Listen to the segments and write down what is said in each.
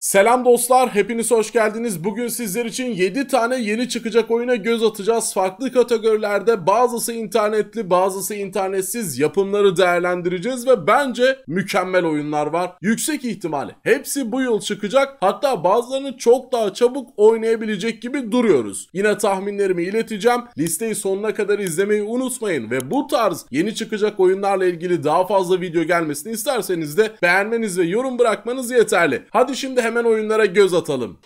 Selam dostlar, hepiniz hoş geldiniz. Bugün sizler için 7 tane yeni çıkacak oyuna göz atacağız. Farklı kategorilerde bazısı internetli, bazısı internetsiz yapımları değerlendireceğiz ve bence mükemmel oyunlar var. Yüksek ihtimal hepsi bu yıl çıkacak. Hatta bazılarını çok daha çabuk oynayabilecek gibi duruyoruz. Yine tahminlerimi ileteceğim. Listeyi sonuna kadar izlemeyi unutmayın ve bu tarz yeni çıkacak oyunlarla ilgili daha fazla video gelmesini isterseniz de beğenmeniz ve yorum bırakmanız yeterli. Hadi şimdi hemen oyunlara göz atalım.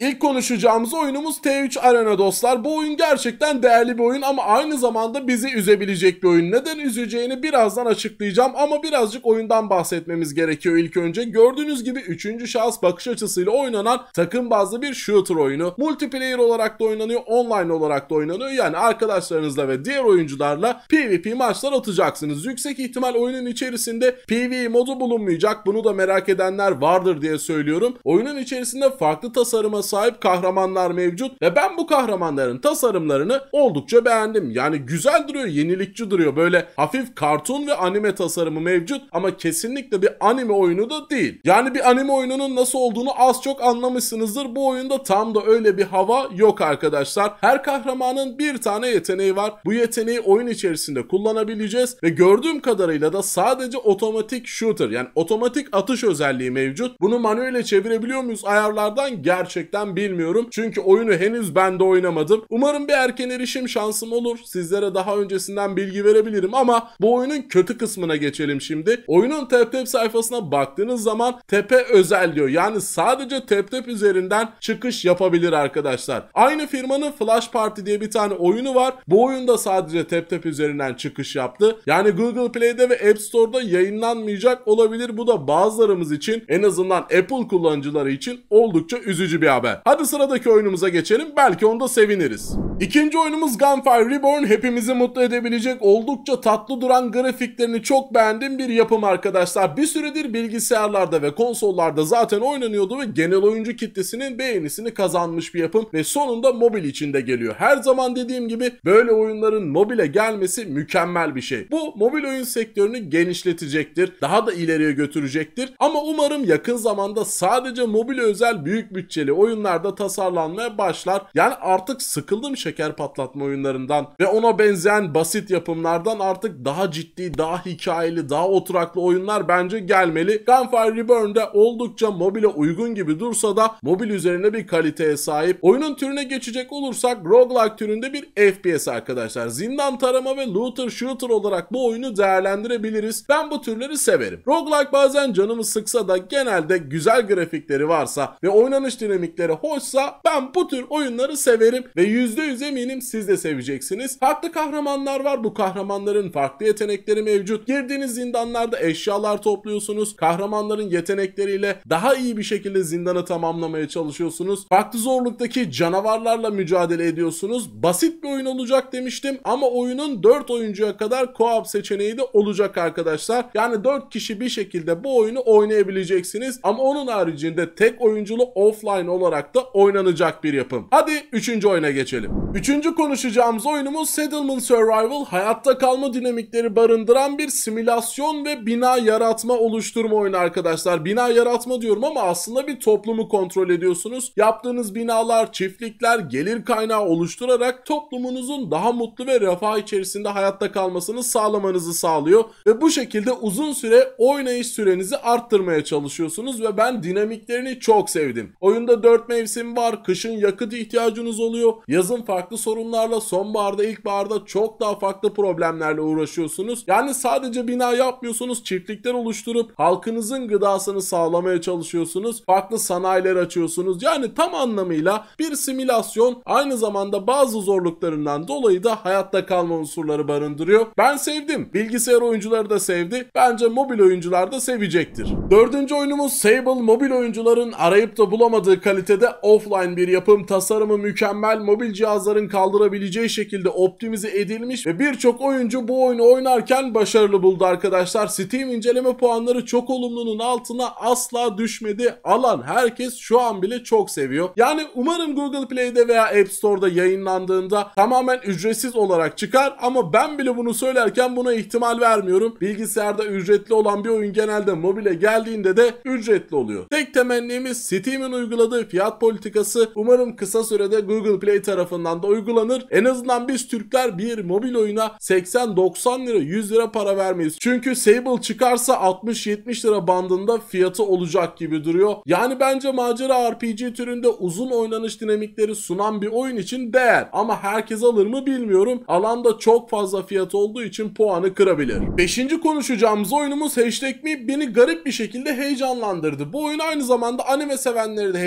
İlk konuşacağımız oyunumuz T3 Arena dostlar. Bu oyun gerçekten değerli bir oyun ama aynı zamanda bizi üzebilecek bir oyun. Neden üzeceğini birazdan açıklayacağım ama birazcık oyundan bahsetmemiz gerekiyor ilk önce. Gördüğünüz gibi 3. şahıs bakış açısıyla oynanan takım bazlı bir shooter oyunu. Multiplayer olarak da oynanıyor, online olarak da oynanıyor. Yani arkadaşlarınızla ve diğer oyuncularla PvP maçlar atacaksınız. Yüksek ihtimal oyunun içerisinde PvE modu bulunmayacak. Bunu da merak edenler vardır diye söylüyorum. Oyunun içerisinde farklı tasarıma sahip kahramanlar mevcut ve ben bu kahramanların tasarımlarını oldukça beğendim. Yani güzel duruyor, yenilikçi duruyor. Böyle hafif kartun ve anime tasarımı mevcut ama kesinlikle bir anime oyunu da değil. Yani bir anime oyununun nasıl olduğunu az çok anlamışsınızdır. Bu oyunda tam da öyle bir hava yok arkadaşlar. Her kahramanın bir tane yeteneği var. Bu yeteneği oyun içerisinde kullanabileceğiz ve gördüğüm kadarıyla da sadece otomatik shooter yani otomatik atış özelliği mevcut. Bunu manuele çevirebiliyor muyuz ayarlardan gerçekten gerçekten bilmiyorum. Çünkü oyunu henüz ben de oynamadım. Umarım bir erken erişim şansım olur. Sizlere daha öncesinden bilgi verebilirim ama bu oyunun kötü kısmına geçelim şimdi. Oyunun TapTap sayfasına baktığınız zaman tepe özel diyor. Yani sadece TapTap üzerinden çıkış yapabilir arkadaşlar. Aynı firmanın Flash Party diye bir tane oyunu var. Bu oyunda sadece TapTap üzerinden çıkış yaptı. Yani Google Play'de ve App Store'da yayınlanmayacak olabilir. Bu da bazılarımız için en azından Apple kullanıcıları için oldukça üzücü bir haber beraber. Hadi sıradaki oyunumuza geçelim. Belki onda seviniriz. İkinci oyunumuz Gunfire Reborn. Hepimizi mutlu edebilecek oldukça tatlı duran grafiklerini çok beğendiğim bir yapım arkadaşlar. Bir süredir bilgisayarlarda ve konsollarda zaten oynanıyordu ve genel oyuncu kitlesinin beğenisini kazanmış bir yapım ve sonunda mobil içinde geliyor. Her zaman dediğim gibi böyle oyunların mobile gelmesi mükemmel bir şey. Bu mobil oyun sektörünü genişletecektir. Daha da ileriye götürecektir. Ama umarım yakın zamanda sadece mobil özel büyük bütçeli oyun oyunlarda tasarlanmaya başlar. Yani artık sıkıldım şeker patlatma oyunlarından ve ona benzeyen basit yapımlardan artık daha ciddi, daha hikayeli, daha oturaklı oyunlar bence gelmeli. Gunfire Reburn'de oldukça mobile uygun gibi dursa da mobil üzerine bir kaliteye sahip. Oyunun türüne geçecek olursak roguelike türünde bir FPS arkadaşlar. Zindan tarama ve looter shooter olarak bu oyunu değerlendirebiliriz. Ben bu türleri severim. Roguelike bazen canımı sıksa da genelde güzel grafikleri varsa ve oynanış dinamikleri dinamikleri hoşsa ben bu tür oyunları severim ve %100 eminim siz de seveceksiniz. Farklı kahramanlar var. Bu kahramanların farklı yetenekleri mevcut. Girdiğiniz zindanlarda eşyalar topluyorsunuz. Kahramanların yetenekleriyle daha iyi bir şekilde zindanı tamamlamaya çalışıyorsunuz. Farklı zorluktaki canavarlarla mücadele ediyorsunuz. Basit bir oyun olacak demiştim ama oyunun 4 oyuncuya kadar co-op seçeneği de olacak arkadaşlar. Yani 4 kişi bir şekilde bu oyunu oynayabileceksiniz ama onun haricinde tek oyunculu offline olarak olarak da oynanacak bir yapım. Hadi 3. oyuna geçelim. 3. konuşacağımız oyunumuz Settlement Survival. Hayatta kalma dinamikleri barındıran bir simülasyon ve bina yaratma oluşturma oyunu arkadaşlar. Bina yaratma diyorum ama aslında bir toplumu kontrol ediyorsunuz. Yaptığınız binalar, çiftlikler, gelir kaynağı oluşturarak toplumunuzun daha mutlu ve refah içerisinde hayatta kalmasını sağlamanızı sağlıyor. Ve bu şekilde uzun süre oynayış sürenizi arttırmaya çalışıyorsunuz ve ben dinamiklerini çok sevdim. Oyunda 4 mevsim var. Kışın yakıt ihtiyacınız oluyor. Yazın farklı sorunlarla, sonbaharda, ilkbaharda çok daha farklı problemlerle uğraşıyorsunuz. Yani sadece bina yapmıyorsunuz. Çiftlikler oluşturup halkınızın gıdasını sağlamaya çalışıyorsunuz. Farklı sanayiler açıyorsunuz. Yani tam anlamıyla bir simülasyon aynı zamanda bazı zorluklarından dolayı da hayatta kalma unsurları barındırıyor. Ben sevdim. Bilgisayar oyuncuları da sevdi. Bence mobil oyuncular da sevecektir. Dördüncü oyunumuz Sable mobil oyuncuların arayıp da bulamadığı kalite ve de offline bir yapım. Tasarımı mükemmel, mobil cihazların kaldırabileceği şekilde optimize edilmiş ve birçok oyuncu bu oyunu oynarken başarılı buldu arkadaşlar. Steam inceleme puanları çok olumlunun altına asla düşmedi. Alan herkes şu an bile çok seviyor. Yani umarım Google Play'de veya App Store'da yayınlandığında tamamen ücretsiz olarak çıkar ama ben bile bunu söylerken buna ihtimal vermiyorum. Bilgisayarda ücretli olan bir oyun genelde mobile geldiğinde de ücretli oluyor. Tek temennimiz Steam'in uyguladığı fiyat politikası umarım kısa sürede Google Play tarafından da uygulanır. En azından biz Türkler bir mobil oyuna 80-90 lira 100 lira para vermeyiz. Çünkü Sable çıkarsa 60-70 lira bandında fiyatı olacak gibi duruyor. Yani bence macera RPG türünde uzun oynanış dinamikleri sunan bir oyun için değer. Ama herkes alır mı bilmiyorum. Alanda çok fazla fiyat olduğu için puanı kırabilir. Beşinci konuşacağımız oyunumuz Hashtag Me beni garip bir şekilde heyecanlandırdı. Bu oyun aynı zamanda anime sevenleri de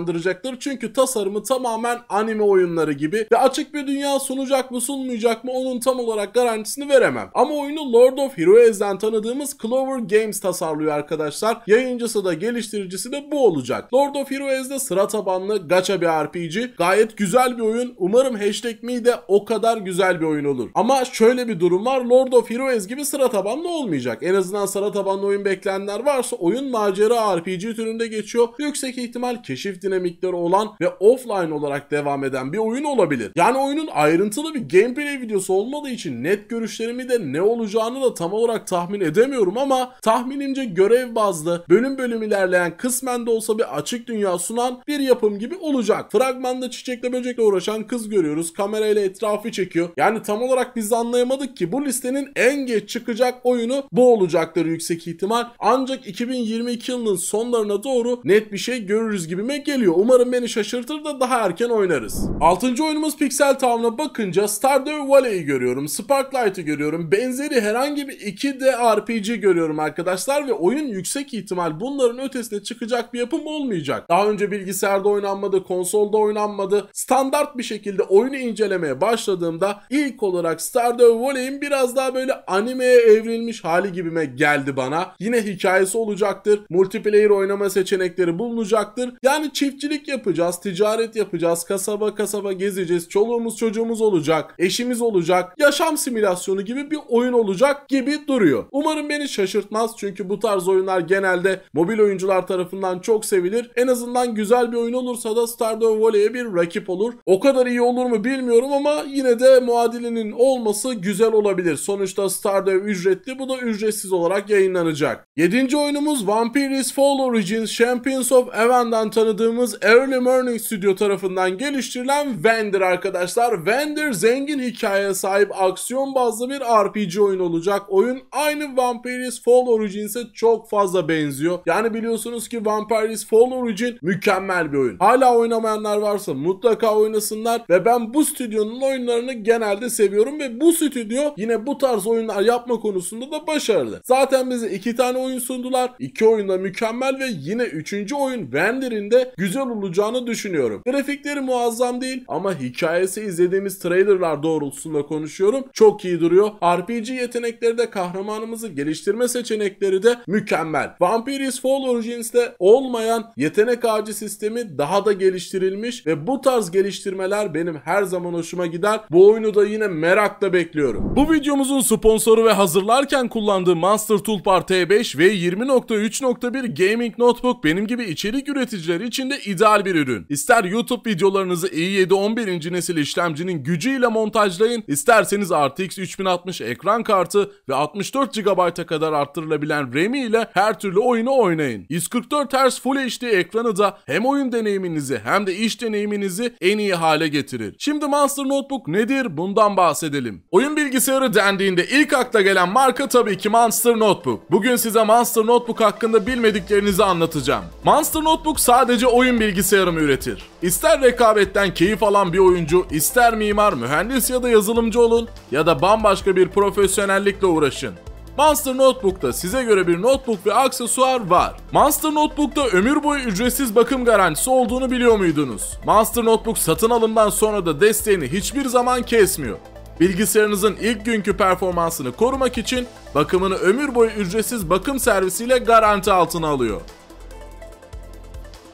heyecanlandıracaktır. Çünkü tasarımı tamamen anime oyunları gibi ve açık bir dünya sunacak mı sunmayacak mı onun tam olarak garantisini veremem. Ama oyunu Lord of Heroes'den tanıdığımız Clover Games tasarlıyor arkadaşlar. Yayıncısı da geliştiricisi de bu olacak. Lord of Heroes'de sıra tabanlı gacha bir RPG. Gayet güzel bir oyun. Umarım Hashtag Me de o kadar güzel bir oyun olur. Ama şöyle bir durum var. Lord of Heroes gibi sıra tabanlı olmayacak. En azından sıra tabanlı oyun bekleyenler varsa oyun macera RPG türünde geçiyor. Yüksek ihtimal keşif dinamikleri olan ve offline olarak devam eden bir oyun olabilir. Yani oyunun ayrıntılı bir gameplay videosu olmadığı için net görüşlerimi de ne olacağını da tam olarak tahmin edemiyorum ama tahminimce görev bazlı bölüm bölüm ilerleyen kısmen de olsa bir açık dünya sunan bir yapım gibi olacak. Fragmanda çiçekle böcekle uğraşan kız görüyoruz. Kamerayla etrafı çekiyor. Yani tam olarak biz anlayamadık ki bu listenin en geç çıkacak oyunu bu olacaktır yüksek ihtimal. Ancak 2022 yılının sonlarına doğru net bir şey görürüz gibime geliyor. Umarım beni şaşırtır da daha erken oynarız. Altıncı oyunumuz Pixel Town'a bakınca Stardew Valley'i görüyorum. Sparklight'ı görüyorum. Benzeri herhangi bir 2D RPG görüyorum arkadaşlar ve oyun yüksek ihtimal bunların ötesine çıkacak bir yapım olmayacak. Daha önce bilgisayarda oynanmadı, konsolda oynanmadı. Standart bir şekilde oyunu incelemeye başladığımda ilk olarak Stardew Valley'in biraz daha böyle animeye evrilmiş hali gibime geldi bana. Yine hikayesi olacaktır. Multiplayer oynama seçenekleri bulunacaktır. Yani çiftçilik yapacağız, ticaret yapacağız, kasaba kasaba gezeceğiz, çoluğumuz çocuğumuz olacak, eşimiz olacak, yaşam simülasyonu gibi bir oyun olacak gibi duruyor. Umarım beni şaşırtmaz çünkü bu tarz oyunlar genelde mobil oyuncular tarafından çok sevilir. En azından güzel bir oyun olursa da Stardew Valley'e bir rakip olur. O kadar iyi olur mu bilmiyorum ama yine de muadilinin olması güzel olabilir. Sonuçta Stardew ücretli bu da ücretsiz olarak yayınlanacak. 7. oyunumuz Vampiris Fall Origins Champions of Aven'dan tanıdığımız Early Morning Studio tarafından geliştirilen Vendor arkadaşlar. Vendor zengin hikayeye sahip aksiyon bazlı bir RPG oyun olacak. Oyun aynı Vampiris Fall Origins'e çok fazla benziyor. Yani biliyorsunuz ki Vampiris Fall Origin mükemmel bir oyun. Hala oynamayanlar varsa mutlaka oynasınlar ve ben bu stüdyonun oyunlarını genelde seviyorum ve bu stüdyo yine bu tarz oyunlar yapma konusunda da başarılı. Zaten bize iki tane oyun sundular. İki oyun da mükemmel ve yine üçüncü oyun Vender'in de güzel olacağını düşünüyorum. Grafikleri muazzam değil ama hikayesi izlediğimiz trailerlar doğrultusunda konuşuyorum. Çok iyi duruyor. RPG yetenekleri de kahramanımızı geliştirme seçenekleri de mükemmel. Vampiris Fall Origins'te olmayan yetenek ağacı sistemi daha da geliştirilmiş ve bu tarz geliştirmeler benim her zaman hoşuma gider. Bu oyunu da yine merakla bekliyorum. Bu videomuzun sponsoru ve hazırlarken kullandığım Monster Toolbar T5 ve 20.3.1 Gaming Notebook benim gibi içerik üreticileri için de ideal bir ürün. İster YouTube videolarınızı i7 11. nesil işlemcinin gücüyle montajlayın, isterseniz RTX 3060 ekran kartı ve 64 GB'a kadar arttırılabilen RAM ile her türlü oyunu oynayın. 144 Hz Full HD ekranı da hem oyun deneyiminizi hem de iş deneyiminizi en iyi hale getirir. Şimdi Monster Notebook nedir? Bundan bahsedelim. Oyun bilgisayarı dendiğinde ilk akla gelen marka tabii ki Monster Notebook. Bugün size Monster Notebook hakkında bilmediklerinizi anlatacağım. Monster Notebook sadece oyun bilgisayarı mı üretir? İster rekabetten keyif alan bir oyuncu, ister mimar, mühendis ya da yazılımcı olun ya da bambaşka bir profesyonellikle uğraşın. Monster Notebook'ta size göre bir notebook ve aksesuar var. Monster Notebook'ta ömür boyu ücretsiz bakım garantisi olduğunu biliyor muydunuz? Monster Notebook satın alımdan sonra da desteğini hiçbir zaman kesmiyor. Bilgisayarınızın ilk günkü performansını korumak için bakımını ömür boyu ücretsiz bakım servisiyle garanti altına alıyor.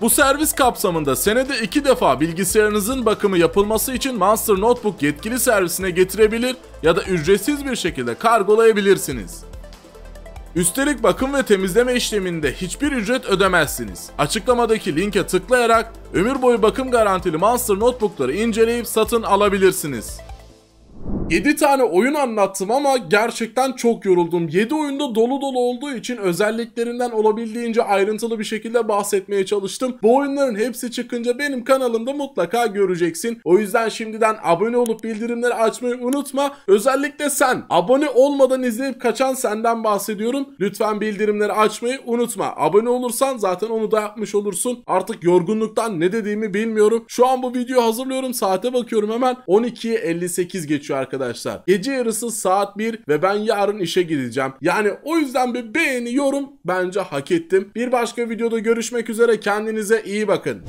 Bu servis kapsamında senede iki defa bilgisayarınızın bakımı yapılması için Monster Notebook yetkili servisine getirebilir ya da ücretsiz bir şekilde kargolayabilirsiniz. Üstelik bakım ve temizleme işleminde hiçbir ücret ödemezsiniz. Açıklamadaki linke tıklayarak ömür boyu bakım garantili Monster Notebook'ları inceleyip satın alabilirsiniz. 7 tane oyun anlattım ama gerçekten çok yoruldum. 7 oyunda dolu dolu olduğu için özelliklerinden olabildiğince ayrıntılı bir şekilde bahsetmeye çalıştım. Bu oyunların hepsi çıkınca benim kanalımda mutlaka göreceksin. O yüzden şimdiden abone olup bildirimleri açmayı unutma. Özellikle sen abone olmadan izleyip kaçan senden bahsediyorum. Lütfen bildirimleri açmayı unutma. Abone olursan zaten onu da yapmış olursun. Artık yorgunluktan ne dediğimi bilmiyorum. Şu an bu videoyu hazırlıyorum. Saate bakıyorum hemen 12'ye 58 geçiyor arkadaşlar arkadaşlar. Gece yarısı saat 1 ve ben yarın işe gideceğim. Yani o yüzden bir beğeni, yorum bence hak ettim. Bir başka videoda görüşmek üzere. Kendinize iyi bakın.